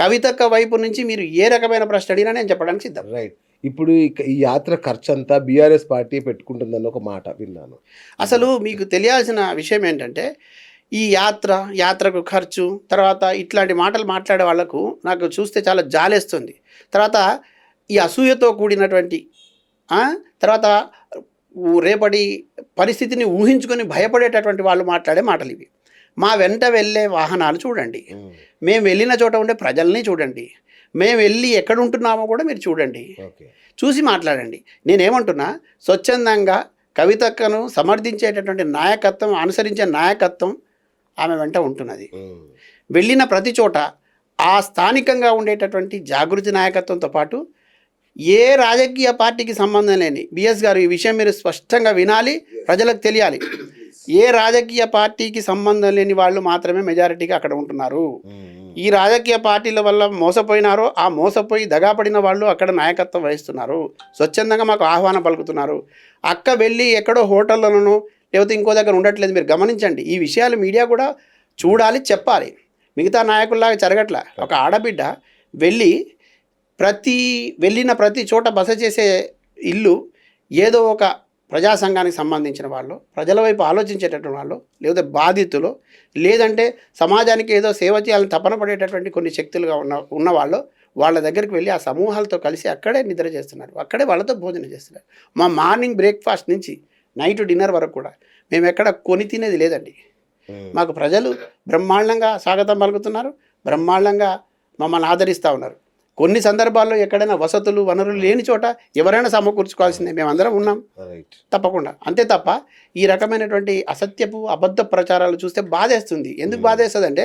కవితక్క వైపు నుంచి మీరు ఏ రకమైన ప్రశ్న అడిగినా నేను చెప్పడానికి సిద్ధం. రైట్ ఇప్పుడు ఈ యాత్ర ఖర్చు అంతా బీఆర్ఎస్ పార్టీ పెట్టుకుంటుందని ఒక మాట విన్నాను. అసలు మీకు తెలియాల్సిన విషయం ఏంటంటే ఈ యాత్ర యాత్రకు ఖర్చు తర్వాత ఇట్లాంటి మాటలు మాట్లాడే వాళ్ళకు నాకు చూస్తే చాలా జాలేస్తుంది. తర్వాత ఈ అసూయతో కూడినటువంటి తర్వాత రేపటి పరిస్థితిని ఊహించుకొని భయపడేటటువంటి వాళ్ళు మాట్లాడే మాటలు ఇవి. మా వెంట వెళ్ళే వాహనాలు చూడండి. మేము. వెళ్ళిన చోట ఉండే ప్రజల్ని చూడండి. మేము వెళ్ళి ఎక్కడ ఉంటున్నామో కూడా మీరు చూడండి. చూసి మాట్లాడండి. నేనేమంటున్నా స్వచ్ఛందంగా కవితక్కను సమర్థించేటటువంటి నాయకత్వం అనుసరించే నాయకత్వం ఆమె వెంట ఉంటున్నది. వెళ్ళిన ప్రతి చోట ఆ స్థానికంగా ఉండేటటువంటి జాగృతి నాయకత్వంతో పాటు ఏ రాజకీయ పార్టీకి సంబంధం లేని బిఎస్ గారు ఈ విషయం మీరు స్పష్టంగా వినాలి ప్రజలకు తెలియాలి. ఏ రాజకీయ పార్టీకి సంబంధం లేని వాళ్ళు మాత్రమే మెజారిటీగా అక్కడ ఉంటున్నారు. ఈ రాజకీయ పార్టీల వల్ల మోసపోయినారో ఆ మోసపోయి దగాపడిన వాళ్ళు అక్కడ నాయకత్వం వహిస్తున్నారు. స్వచ్ఛందంగా మాకు ఆహ్వానం పలుకుతున్నారు. అక్క వెళ్ళి ఎక్కడో హోటళ్ళలోనో లేకపోతే ఇంకో దగ్గర ఉండట్లేదు. మీరు గమనించండి ఈ విషయాలు మీడియా కూడా చూడాలి చెప్పాలి. మిగతా నాయకుల్లాగా జరగట్ల. ఒక ఆడబిడ్డ వెళ్ళి ప్రతి వెళ్ళిన ప్రతి చోట బస చేసే ఇల్లు ఏదో ఒక ప్రజా సంఘానికి సంబంధించిన వాళ్ళు ప్రజల వైపు ఆలోచించేటటువంటి వాళ్ళు లేదా బాధితులు లేదంటే సమాజానికి ఏదో సేవ చేయాలని తపన పడేటటువంటి కొన్ని శక్తులుగా ఉన్న ఉన్నవాళ్ళు వాళ్ళ దగ్గరికి వెళ్ళి ఆ సమూహాలతో కలిసి అక్కడే నిద్ర చేస్తున్నారు. అక్కడే వాళ్ళతో భోజనం చేస్తున్నారు. మా మార్నింగ్ బ్రేక్ఫాస్ట్ నుంచి నైట్ డిన్నర్ వరకు కూడా మేము ఎక్కడ కొని తినేది లేదండి. మాకు ప్రజలు బ్రహ్మాండంగా స్వాగతం పలుకుతున్నారు. బ్రహ్మాండంగా మమ్మల్ని ఆదరిస్తూ ఉన్నారు. కొన్ని సందర్భాల్లో ఎక్కడైనా వసతులు వనరులు లేని చోట ఎవరైనా సమకూర్చుకోవాల్సిందే. మేమందరం ఉన్నాం. తప్పకుండా. అంతే తప్ప ఈ రకమైనటువంటి అసత్యపు అబద్ధ ప్రచారాలు చూస్తే బాధేస్తుంది. ఎందుకు బాధేస్తుంది అంటే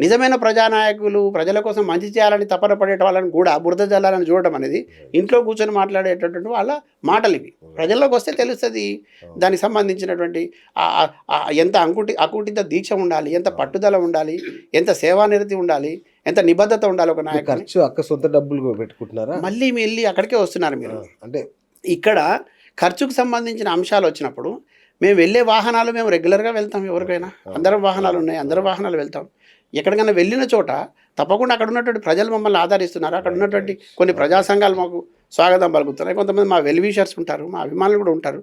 నిజమైన ప్రజానాయకులు ప్రజల కోసం మంచి చేయాలని తపన పడే వాళ్ళని కూడా బురద జల్లాలని చూడడం అనేది ఇంట్లో కూర్చొని మాట్లాడేటటువంటి వాళ్ళ మాటలు ఇవి ప్రజల్లోకి వస్తే తెలుస్తుంది. దానికి సంబంధించినటువంటి ఎంత అంకుటి అకుంఠిత దీక్ష ఉండాలి ఎంత పట్టుదల ఉండాలి ఎంత సేవానిరతి ఉండాలి ఎంత నిబద్ధత ఉండాలి ఒక నాయకుని ఖర్చు అక్క సొంత డబ్బులు పెట్టుకుంటున్నారా? మళ్ళీ వెళ్ళి అక్కడికే వస్తున్నారు మీరు. అంటే ఇక్కడ ఖర్చుకు సంబంధించిన అంశాలు వచ్చినప్పుడు మేము వెళ్ళే వాహనాలు మేము రెగ్యులర్గా వెళ్తాం ఎవరికైనా. అందరం వాహనాలు ఉన్నాయి అందరం వాహనాలు వెళ్తాం. ఎక్కడికైనా వెళ్ళిన చోట తప్పకుండా అక్కడ ఉన్నటువంటి ప్రజలు మమ్మల్ని ఆదరిస్తున్నారు. అక్కడ ఉన్నటువంటి కొన్ని ప్రజా సంఘాలు మాకు స్వాగతం పలుకుతున్నాయి. కొంతమంది మా వెల్విషర్స్ ఉంటారు మా అభిమానులు కూడా ఉంటారు.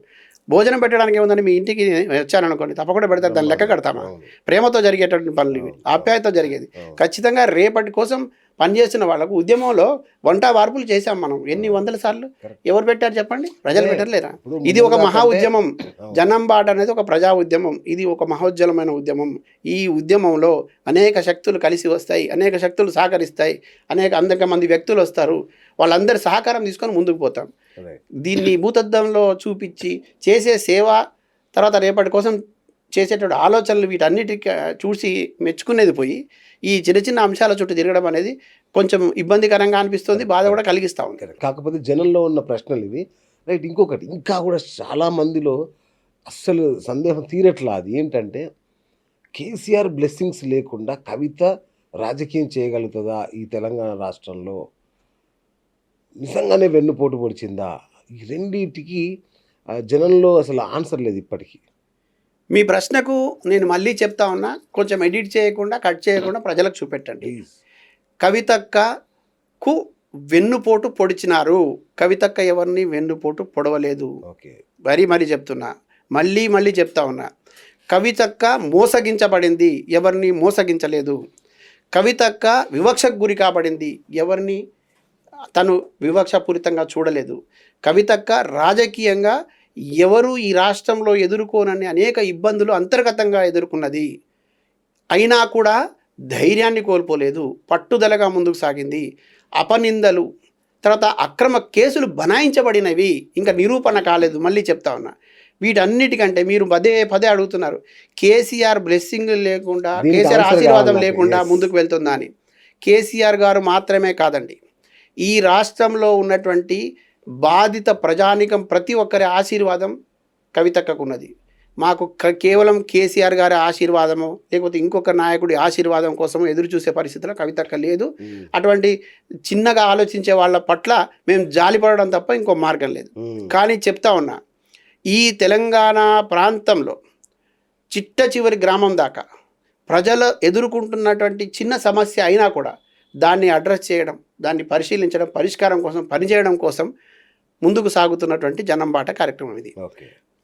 భోజనం పెట్టడానికి ఏముందని మీ ఇంటికి వచ్చాననుకోండి తప్పకుండా పెడతారు దాన్ని లెక్క కడతామా. ప్రేమతో జరిగేటటువంటి పనులు ఇవి ఆప్యాయతతో జరిగేది. ఖచ్చితంగా రేపటి కోసం పనిచేస్తున్న వాళ్ళకు ఉద్యమంలో వంట వార్పులు చేశాం మనం. ఎన్ని వందల సార్లు. ఎవరు పెట్టారు చెప్పండి? ప్రజలు పెట్టలేరా ఇది ఒక మహా ఉద్యమం. అవును. జనంబాట అనేది ఒక ప్రజా ఉద్యమం. ఇది ఒక మహోజ్వలమైన ఉద్యమం. ఈ ఉద్యమంలో అనేక శక్తులు కలిసి వస్తాయి అనేక శక్తులు సహకరిస్తాయి అనేక అనేక మంది వ్యక్తులు వస్తారు. వాళ్ళందరి సహకారం తీసుకొని ముందుకు పోతాం. దీన్ని భూతద్దంలో చూపించి చేసే సేవ తర్వాత రేపటి కోసం చేసేటువంటి ఆలోచనలు వీటన్నిటికి చూసి మెచ్చుకునేది పోయి ఈ చిన్న చిన్న అంశాల చుట్టూ తిరగడం అనేది కొంచెం ఇబ్బందికరంగా అనిపిస్తుంది బాధ కూడా కలిగిస్తూ ఉంది. కాకపోతే జనంలో ఉన్న ప్రశ్నలు ఇవి. రైట్ ఇంకొకటి ఇంకా కూడా చాలా మందిలో అస్సలు సందేహం తీరట్లా అది. ఏంటంటే కేసీఆర్ బ్లెస్సింగ్స్ లేకుండా కవిత రాజకీయం చేయగలుగుతుందా ఈ తెలంగాణ రాష్ట్రంలో? నిజంగానే వెన్నుపోటు పొడిచిందా? ఈ రెండింటికి జనంలో అసలు ఆన్సర్ లేదు ఇప్పటికీ. మీ ప్రశ్నకు నేను మళ్ళీ చెప్తా ఉన్నా కొంచెం ఎడిట్ చేయకుండా కట్ చేయకుండా ప్రజలకు చూపెట్టండి. కవితక్కకు వెన్నుపోటు పొడిచినారు. కవితక్క ఎవరిని వెన్నుపోటు పొడవలేదు? ఓకే. మరీ మరీ చెప్తున్నా మళ్ళీ మళ్ళీ చెప్తా ఉన్నా. కవితక్క మోసగించబడింది ఎవరిని మోసగించలేదు? కవితక్క వివక్షకు గురి కాబడింది ఎవరిని తను వివక్షపూరితంగా చూడలేదు. కవితక్క రాజకీయంగా ఎవరు ఈ రాష్ట్రంలో ఎదుర్కోనని అనేక ఇబ్బందులు అంతర్గతంగా ఎదుర్కొన్నది. అయినా కూడా ధైర్యాన్ని కోల్పోలేదు. పట్టుదలగా ముందుకు సాగింది. అపనిందలు తర్వాత అక్రమ కేసులు బనాయించబడినవి. ఇంకా నిరూపణ కాలేదు. మళ్ళీ చెప్తా ఉన్నా. వీటన్నిటికంటే మీరు పదే పదే అడుగుతున్నారు. కేసీఆర్ బ్లెస్సింగ్ లేకుండా కేసీఆర్ ఆశీర్వాదం లేకుండా. ముందుకు వెళ్తుందా అని. కేసీఆర్ గారు మాత్రమే కాదండి. ఈ రాష్ట్రంలో ఉన్నటువంటి బాధిత ప్రజానికం ప్రతి ఒక్కరి ఆశీర్వాదం కవితక్కకు ఉన్నది మాకు క- కేవలం కేసీఆర్ గారి ఆశీర్వాదము లేకపోతే ఇంకొక నాయకుడి ఆశీర్వాదం కోసం ఎదురు చూసే పరిస్థితిలో కవితక్క లేదు. అటువంటి చిన్నగా ఆలోచించే వాళ్ళ పట్ల మేము జాలిపడడం తప్ప ఇంకో మార్గం లేదు. కానీ చెప్తా ఉన్నా ఈ తెలంగాణ ప్రాంతంలో చిట్ట చివరి గ్రామం దాకా ప్రజలు ఎదుర్కొంటున్నటువంటి చిన్న సమస్య అయినా కూడా దాన్ని అడ్రస్ చేయడం దాన్ని పరిశీలించడం పరిష్కారం కోసం పనిచేయడం కోసం ముందుకు సాగుతున్నటువంటి జనంబాట కార్యక్రమం ఇది.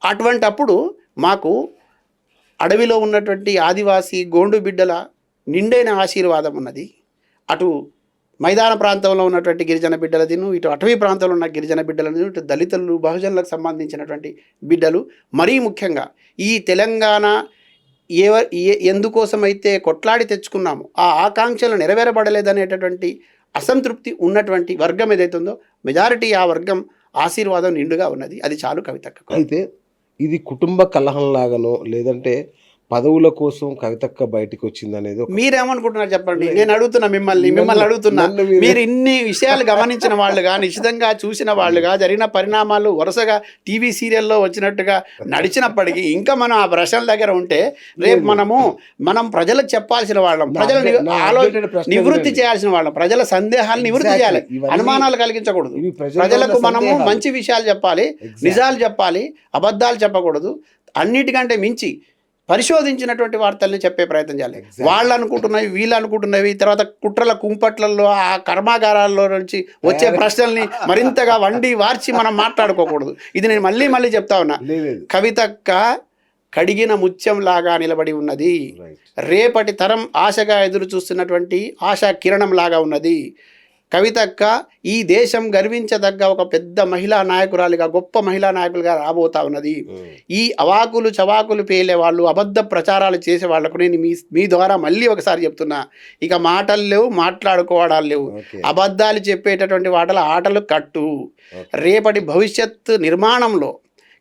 అటువంటి అప్పుడు మాకు అడవిలో ఉన్నటువంటి ఆదివాసీ గోండు బిడ్డల నిండైన ఆశీర్వాదం ఉన్నది. అటు మైదాన ప్రాంతంలో ఉన్నటువంటి గిరిజన బిడ్డలదిను ఇటు అటవీ ప్రాంతంలో ఉన్న గిరిజన బిడ్డలను ఇటు దళితులు బహుజనులకు సంబంధించినటువంటి బిడ్డలు మరీ ముఖ్యంగా ఈ తెలంగాణ ఏ ఎందుకోసమైతే కొట్లాడి తెచ్చుకున్నామో ఆ ఆకాంక్షలు నెరవేరబడలేదనేటటువంటి అసంతృప్తి ఉన్నటువంటి వర్గం ఏదైతుందో మెజారిటీ ఆ వర్గం ఆశీర్వాదం నిండుగా ఉన్నది. అది చాలు కవితకు అయితే ఇది కుటుంబ కలహంలాగానో లేదంటే పదవుల కోసం కవితక్క బయటికి వచ్చింది అనేది మీరేమనుకుంటున్నారు చెప్పండి? నేను అడుగుతున్నా మిమ్మల్ని మిమ్మల్ని అడుగుతున్నా. మీరు- ఇన్ని విషయాలు గమనించిన వాళ్ళుగా నిశ్చితంగా చూసిన వాళ్ళుగా జరిగిన పరిణామాలు వరుసగా టీవీ సీరియల్లో వచ్చినట్టుగా నడిచినప్పటికీ ఇంకా మనం ఆ ప్రశ్నల దగ్గర ఉంటే రేపు మనము మనం ప్రజలకు చెప్పాల్సిన వాళ్ళం. ప్రజల update- నా ఆలో updated ప్రశ్న నివృత్తి చేయాల్సిన వాళ్ళం. ప్రజల సందేహాలు నివృత్తి. చేయాలి. అనుమానాలు కలిగించకూడదు. ప్రజలకు మనము. మంచి విషయాలు చెప్పాలి. నిజాలు చెప్పాలి అబద్ధాలు చెప్పకూడదు. అన్నిటికంటే మించి పరిశోధించినటువంటి వార్తల్ని చెప్పే ప్రయత్నం చేయాలి. వాళ్ళు అనుకుంటున్నవి వీళ్ళు అనుకుంటున్నవి తర్వాత కుట్రల కుంపట్లలో ఆ కర్మాగారాల్లో నుంచి వచ్చే ప్రశ్నల్ని మరింతగా వండి వార్చి మనం మాట్లాడుకోకూడదు ఇది నేను మళ్ళీ మళ్ళీ చెప్తా ఉన్నా. కవితక్క కడిగిన ముత్యంలాగా నిలబడి ఉన్నది. రేపటి తరం ఆశగా ఎదురు చూస్తున్నటువంటి ఆశా కిరణం లాగా ఉన్నది కవితక్క ఈ దేశం గర్వించదగ్గ ఒక పెద్ద మహిళా నాయకురాలిగా గొప్ప మహిళా నాయకులుగా రాబోతా ఉన్నది. ఈ అవాకులు చవాకులు పేలే వాళ్ళు అబద్ధ ప్రచారాలు చేసే వాళ్ళకు నేను మీ మీ ద్వారా మళ్ళీ ఒకసారి చెప్తున్నా ఇక మాటలు లేవు మాట్లాడుకోవడాలు లేవు. అబద్ధాలు చెప్పేటటువంటి వాటల ఆటలు కట్టు. రేపటి భవిష్యత్ నిర్మాణంలో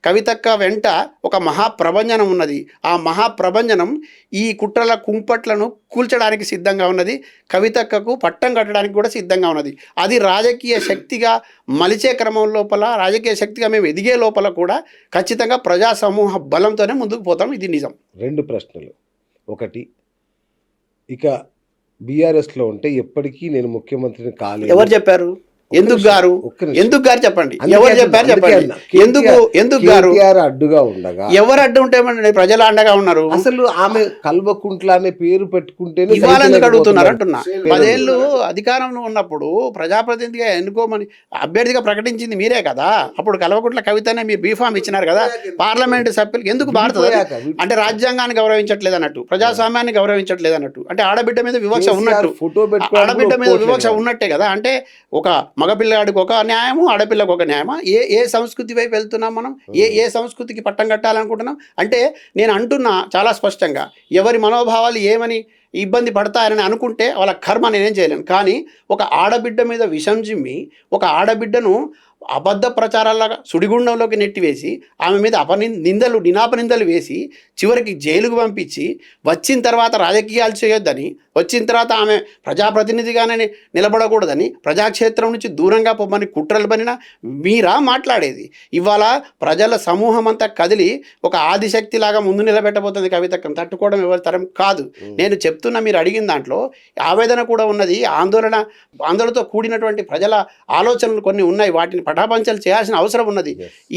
కవితక్క వెంట ఒక మహాప్రభంజనం ఉన్నది. ఆ మహాప్రభంజనం ఈ కుట్రల కుంపట్లను కూల్చడానికి సిద్ధంగా ఉన్నది. కవితక్కకు పట్టం కట్టడానికి కూడా సిద్ధంగా ఉన్నది. అది రాజకీయ శక్తిగా మలిచే క్రమం లోపల రాజకీయ శక్తిగా మేము ఎదిగే లోపల కూడా ఖచ్చితంగా ప్రజా సమూహ బలంతోనే ముందుకు పోతాం. ఇది నిజం. రెండు ప్రశ్నలు. ఒకటి ఇక బీఆర్ఎస్లో ఉంటే ఎప్పటికీ నేను ముఖ్యమంత్రిని కాలేదు ఎవరు చెప్పారు? ఎందుకు గారు. ఎందుకు గారు చెప్పండి? ఎవరు చెప్పారు చెప్పండి. ఎందుకు ఎందుకు గారు? అడ్డుగా ఉండగా ఎవరు అడ్డు ఉంటేమండి ప్రజలు అండగా ఉన్నారు. అసలు ఆమె కల్వకుంట్ల అనే పేరు పెట్టుకుంటేనే ఇవాళ ఎందుకు అడుగుతున్నారు. అంటున్నా? పదేళ్ళు అధికారంలో ఉన్నప్పుడు ప్రజాప్రతినిధిగా ఎన్నుకోమని అభ్యర్థిగా ప్రకటించింది మీరే కదా? అప్పుడు కల్వకుంట్ల కవితనే మీరు బీఫామ్ ఇచ్చినారు కదా? పార్లమెంటు సభ్యులు ఎందుకు విడి- అంటే రాజ్యాంగాన్ని గౌరవించట్లేదు అన్నట్టు ప్రజాస్వామ్యాన్ని గౌరవించట్లేదు అన్నట్టు అంటే ఆడబిడ్డ మీద వివక్ష ఉన్నట్టు. ఆడబిడ్డ మీద వివక్ష. ఉన్నట్టే కదా? అంటే ఒక మగపిల్లాడికి ఒక న్యాయము ఆడపిల్లకు ఒక న్యాయమా? ఏ ఏ సంస్కృతి వైపు వెళ్తున్నాం మనం? ఏ ఏ సంస్కృతికి పట్టం కట్టాలనుకుంటున్నాం? అంటే నేను అంటున్నా చాలా స్పష్టంగా. ఎవరి మనోభావాలు ఏమని? ఇబ్బంది పడతాయని అనుకుంటే వాళ్ళ కర్మ నేనేం చేయలేను. కానీ ఒక ఆడబిడ్డ మీద విషం జిమ్మి ఒక ఆడబిడ్డను అబద్ధ ప్రచారాలాగా సుడిగుండంలోకి నెట్టివేసి ఆమె మీద అపని నిందలు నినాపనిందలు వేసి చివరికి జైలుకు పంపించి వచ్చిన తర్వాత రాజకీయాలు చేయొద్దని వచ్చిన తర్వాత ఆమె ప్రజాప్రతినిధిగానే నిలబడకూడదని ప్రజాక్షేత్రం నుంచి దూరంగా పొమ్మని కుట్రలు పనిన మీరా మాట్లాడేది. ఇవాళ ప్రజల సమూహం అంతా కదిలి ఒక ఆదిశక్తిలాగా ముందు నిలబెట్టబోతుంది కవితకం తట్టుకోవడం ఎవరి తరం కాదు. నేను చెప్తున్నా మీరు అడిగిన దాంట్లో ఆవేదన కూడా ఉన్నది ఆందోళన ఆందోళనతో కూడినటువంటి ప్రజల ఆలోచనలు కొన్ని ఉన్నాయి వాటిని పటాపంచలు చేయాల్సిన అవసరం ఉన్నది.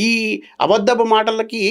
ఈ అబద్ధపు మాటలకి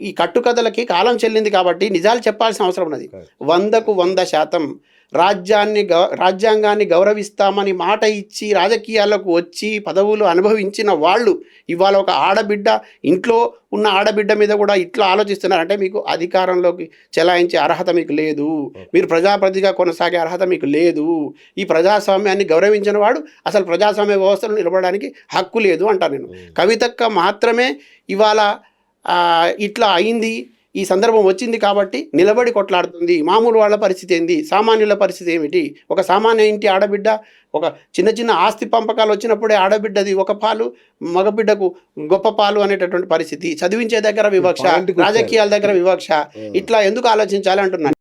ఈ కట్టుకథలకి కాలం చెల్లింది కాబట్టి నిజాలు చెప్పాల్సిన అవసరం ఉన్నది. వందకు వంద శాతం రాజ్యాన్ని గౌ రాజ్యాంగాన్ని గౌరవిస్తామని మాట ఇచ్చి రాజకీయాలకు వచ్చి పదవులు అనుభవించిన వాళ్ళు ఇవాళ ఒక ఆడబిడ్డ ఇంట్లో ఉన్న ఆడబిడ్డ మీద కూడా ఇట్లా ఆలోచిస్తున్నారు. అంటే మీకు అధికారంలోకి చెలాయించే అర్హత మీకు లేదు. మీరు ప్రజాప్రతిగా కొనసాగే అర్హత మీకు లేదు. ఈ ప్రజాస్వామ్యాన్ని గౌరవించిన వాడు అసలు ప్రజాస్వామ్య వ్యవస్థలో నిలబడడానికి హక్కు లేదు అంటాను నేను. కవితక్క మాత్రమే ఇవాళ ఇట్లా అయింది. ఈ సందర్భం వచ్చింది కాబట్టి నిలబడి కొట్లాడుతుంది. మామూలు వాళ్ళ పరిస్థితి ఏంది? సామాన్యుల పరిస్థితి ఏమిటి? ఒక సామాన్య ఇంటి ఆడబిడ్డ ఒక చిన్న చిన్న ఆస్తి పంపకాలు వచ్చినప్పుడే ఆడబిడ్డది ఒక పాలు మగబిడ్డకు గొప్ప పాలు అనేటటువంటి పరిస్థితి. చదివించే దగ్గర వివక్ష. రాజకీయాల దగ్గర వివక్ష. ఇట్లా ఎందుకు ఆలోచించాలి అంటున్నాను